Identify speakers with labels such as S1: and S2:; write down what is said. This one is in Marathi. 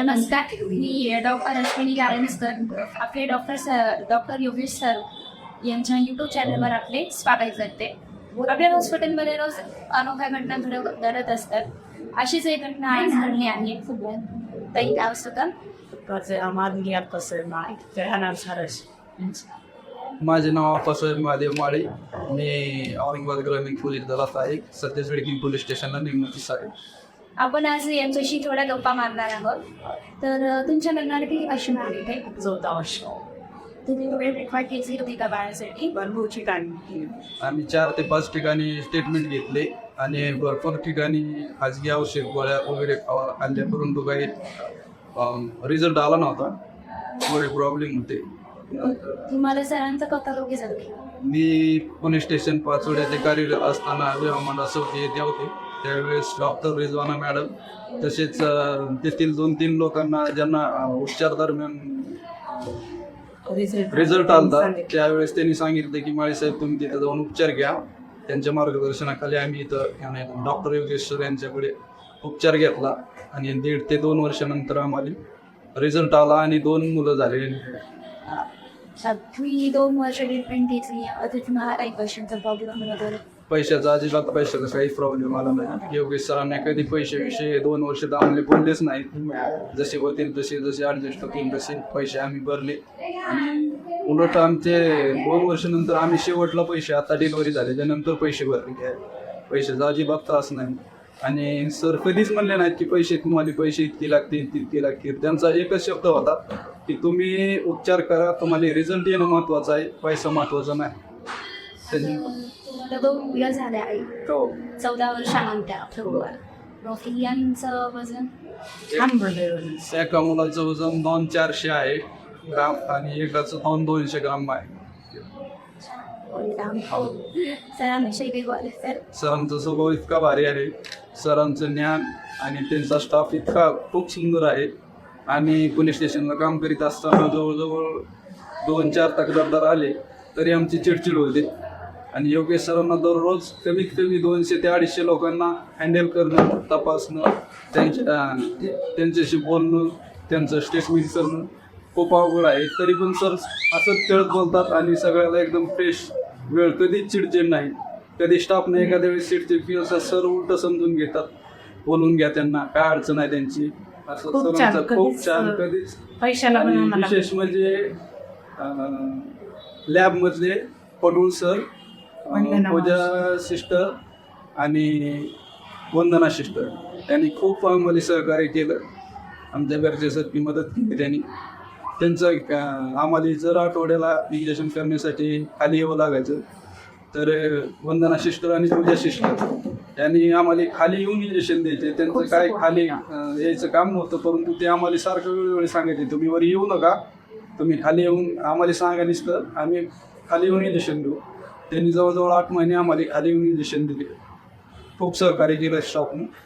S1: नमस्कार मी डॉक्टर अश्विनी गायनसकर आपले doctor sir doctor Yogesh sir यांच्या यूट्यूब चॅनलवर आपले स्वागत करते आपल्या हॉस्पिटलमध्ये रोज अनोख्या घटना घड घडत असतात अशीच एक घटना आज घडली आहे ताई काय
S2: had us.
S3: माझे नाव आप्पासाहेब महादेव माळे मी औरंगाबाद ग्रामीण पोलीस दलात आहे सध्या पोलीस स्टेशनला आहे
S1: आपण आज यांच्याशी थोड्या गप्पा मारणार आहोत. तर अं, तुमच्या लग्नाला किती वर्ष झाली ते
S2: So that was
S1: तुम्ही वेळ होती का बाळासाठी?
S2: she can
S3: आम्ही चार ते पाच ठिकाणी स्टेटमेंट घेतले आणि भरपूर ठिकाणी खाजगी औषध गोळ्या वगैरे अ- आणल्या. परंतु काही रिझल्ट आला नव्हता. थोडे प्रॉब्लेम होते.
S1: तुम्हाला सरांचा कथा रोगी झाली.
S3: मी पोलीस स्टेशन पाचोड्याचे कार्यरत असताना विमान चौकी येथे होते त्यावेळेस डॉक्टर रिजवाना मॅडम तसेच तेथील दोन तीन लोकांना ज्यांना उपचार दरम्यान रिझल्ट आलता. त्यावेळेस त्यांनी सांगितलं की माळीसाहेब तुम्ही तिथे जाऊन उपचार घ्या. त्यांच्या मार्गदर्शनाखाली आम्ही इथं डॉक्टर योगेश्वर यांच्याकडे उपचार घेतला आणि दीड ते दोन वर्षानंतर आम्हाला रिझल्ट आला आणि दोन मुलं झाले
S1: दोन वर्ष ट्रीटमेंट घेतली. काही पैशांचा प्रॉब्लेम
S3: पैशाचा अजिबात पैशाचा काही प्रॉब्लेम आला नाही. योगेश सरांनी कधी पैशाविषयी दोन वर्ष तर आम्हाला बोललेच नाहीत. जसे होतील तसे जसे ॲडजस्ट होतील तसे पैसे आम्ही भरले. आणि उलट आमचे दोन वर्षानंतर आम्ही शेवटला पैसे आता डिलिव्हरी झाल्याच्यानंतर पैसे भरले पैशाचा अजिबात त्रास नाही. आणि सर कधीच म्हणले नाहीत की पैसे तुम्हाला पैसे इतके लागतील तितके लागतील. त्यांचा एकच शब्द होता की तुम्ही उपचार करा तुम्हाला रिझल्ट येणं महत्त्वाचं आहे पैसा महत्त्वाचा नाही.
S1: दोन मुलं झाल्या आई.
S3: हो.
S1: चौदा वर्षानंतर बरोबर वजन.
S3: एका मुलाचं वजन दोन चारशे आहे. ग्राम आणि एकाचं दोन दोनशे ग्राम आहे.
S1: सरांविषयी काही बोलायचं सर.
S3: सरांचा स्वभाव इतका भारी आहे. सरांचं ज्ञान आणि त्यांचा स्टाफ इतका खूप सुंदर आहे. आणि पोलीस स्टेशनला काम करीत असताना जवळजवळ दोन चार तक्रारदार आले तरी आमची चिडचिड होते. आणि योगेश सरांना दररोज कमीत कमी दोनशे ते अडीचशे लोकांना हँडल करणं तपासणं त्यांच्या त्यांच्याशी बोलणं त्यांचं स्टेटमेंट करणं खूप अवघड आहे. तरी पण सर असंच खेळत बोलतात आणि सगळ्याला एकदम फ्रेश वेळ. कधीच चिडचिड नाही. कधी स्टाफने एखाद्या वेळेस चिडचिड किंवा असं सर उलट समजून घेतात. बोलून घ्या त्यांना. काय अडचण आहे त्यांची? असं
S2: खूप छान,
S3: सरांचं खूप
S2: कधीच,
S3: छान
S2: पैशाला
S3: विशेष म्हणजे लॅब मधले पडूळ सर पूजा सिस्टर आणि वंदना सिस्टर. त्यांनी खूप आम्हाला सहकार्य केलं. आमच्या गरजेसाठी मदत केली त्यांनी. त्यांचं आम्हाला जर आठवड्याला इंजेक्शन करण्यासाठी खाली यावं लागायचं तर वंदना सिस्टर आणि पूजा सिस्टर यांनी आम्हाला खाली येऊन इंजेक्शन द्यायचे. त्यांचं काय खाली यायचं काम नव्हतं परंतु ते आम्हाला सारखं वेळोवेळी सांगायचे तुम्ही वर येऊ नका. तुम्ही खाली येऊन आम्हाला सांगा नुसतं. आम्ही खाली येऊन इंजेक्शन देऊ. त्यांनी जवळजवळ आठ महिने आम्हाला खाली येऊन इंजेक्शन दिले. खूप सहकार्य केलं स्टाफनं